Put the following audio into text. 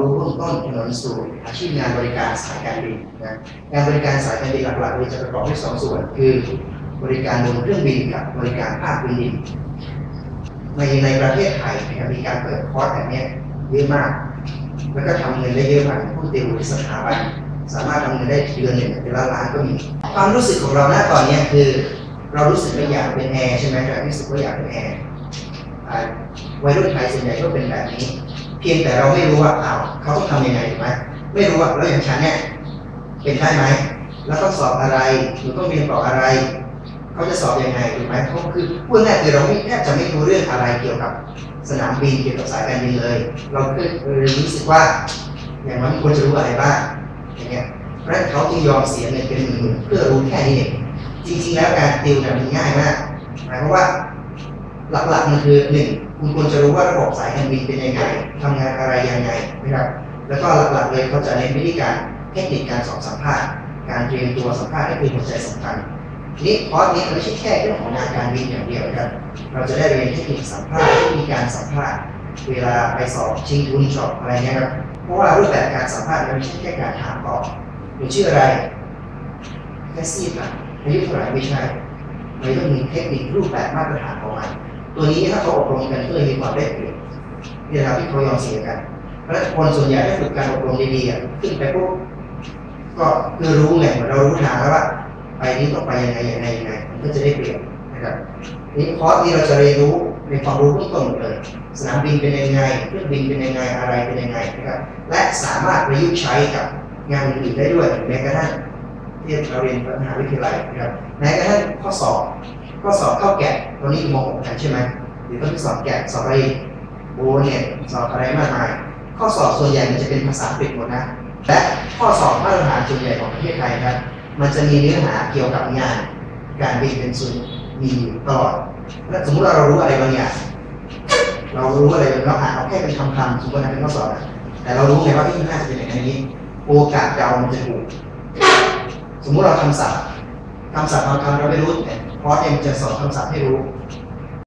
รู้เบื้องต้นถนนสู่อาชีพงานบริการสายการบินนะงานบริการสายการบินหลักๆเลยจะประกอบด้วยสองส่วน คือบริการบนเครื่องบินกับบริการภาคพื้นดินในในประเทศไทยนะครับมีการเปิดคอร์สแบบนี้เยอะมาก แล้วก็ทำเงินได้เยอะมากผู้ติวสถาบันสามารถทำเงินได้เดือนหนึ่งเป็นล้านล้านก็มี ความรู้สึกของเราณตอนนี้คือ เรารู้สึกว่าอยากเป็นแอร์ใช่ไหมเรารู้สึกว่าอยากเป็นแอร์ อ่าวัยรุ่นไทยส่วนใหญ่ก็เป็นแบบนี้ เพียงแต่เราไม่รู้ว่าอ้าวเขาต้องทำยังไงถูกไหมไม่รู้ว่าแล้วอย่างฉันเนี่ยเป็นได้ไหมแล้วต้องสอบอะไรหรือต้องเรียนต่ออะไรเขาจะสอบยังไงถูกไหมเขาคือพูดง่ายคือเราไม่แทบจะไม่รู้เรื่องอะไรเกี่ยวกับสนามบินเกี่ยวกับสายการบินเลย เราคือเรู้สึกว่า อย่างน้อยควรจะรู้อะไรบ้างอย่างเงี้ยเพราะฉะนั้นเขาจึงยอมเสียเงินเป็นหมื่นเพื่อรู้แค่นี้เองจริงๆแล้วการติวเนี่ยมันง่ายมากหมายความว่า หลักๆมันคือหนึ่งคุณควรจะรู้ว่าระบบสายการบินเป็นยังไงทำงานอะไรยังไงนะครับ แล้วก็หลักๆเลยเขาจะเน้นวิธีการเทคนิคการสอบสัมภาษณ์ การเตรียมตัวสัมภาษณ์นี่คือหัวใจสำคัญทีนี้คอร์สนี้มันไม่ใช่แค่เรื่องของงานการบินอย่างเดียวนะครับเราจะได้เรียนเทคนิคสัมภาษณ์เทคนิคการสัมภาษณ์ เวลาไปสอบชิงทุนสอบอะไรเงี้ยครับเพราะว่ารูปแบบการสัมภาษณ์มันไม่ใช่แค่การถามตอบหรือชื่ออะไรแค่ซีดอะอายุเท่าไหร่ไม่ใช่มันต้องมีเทคนิครูปแบบมาตรฐานของมัน ตัวนี้ถ้าเขาอบรมกันก็เลยมีความได้เปรียบนี่นะครับที่เขายอมเสียกัน เพราะฉะนั้นคนส่วนใหญ่ได้ฝึกการอบรมดีๆขึ้นไปปุ๊บก็คือรู้ไงเหมือนเรารู้ทางแล้วว่าไปนี้ต้องไปยังไงยังไงยังไงมันก็จะได้เปรียบนะครับนี่คอร์สนี้เราจะเรียนรู้ในความรู้เบื้องต้นหมดเลยสนามบินเป็นยังไงเครื่องบินเป็นยังไงอะไรเป็นยังไงนะครับและสามารถประยุกต์ใช้กับงานอื่นๆได้ด้วยแม้กระทั่ง ที่เราเรียนมหาวิทยาลัยนะครับแม้กระทั่งข้อสอบข้อสอบเข้าแกะตอนนี้ม .6 กันใช่ไหมหรือต้องสอบแกะสอบอะไรโอเนี่ยสอบอะไรมากมายข้อสอบส่วนใหญ่มันจะเป็นภาษาอังกฤษหมดนะและข้อสอบมาตรฐานส่วนใหญ่ของประเทศไทยครับมันจะมีเนื้อหาเกี่ยวกับงาน การบินเป็นส่วนมีอยู่ตลอดและสมมติเรารู้อะไรบางอย่างเรารู้อะไรเราอ่านเอาแค่เป็นคำๆสมมตินะเป็นข้อสอบแต่เรารู้ไงว่าที่น่าจะเป็นอย่างนี้ โอกาสเดามันจะถูก สมมุติเราคำศัพท์คำศัพท์บางคำเราไม่รู้เนี่ยคอร์สเองจะสอนคำศัพท์ให้รู้